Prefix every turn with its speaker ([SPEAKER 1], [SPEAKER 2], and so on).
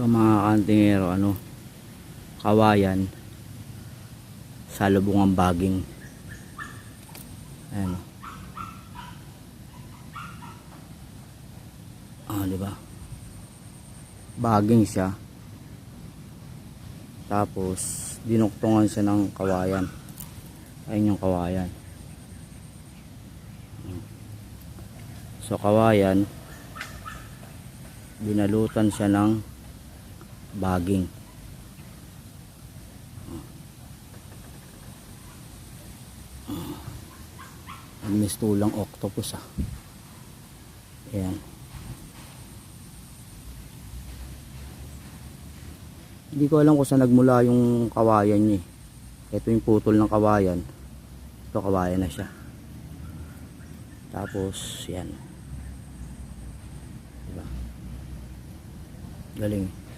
[SPEAKER 1] Ito mga kantingero, ano, kawayan, salubungang baging. Ayan. Ah, di ba? Baging siya. Tapos, dinuktungan siya ng kawayan. Ayun yung kawayan. So, kawayan, binalutan siya ng baging. Ang mistulang octopus ah. Ayan. Hindi ko alam kung saan nagmula yung kawayan niya eh. Ito yung putol ng kawayan. Ito kawayan na siya. Tapos, yan. Diba? Galing.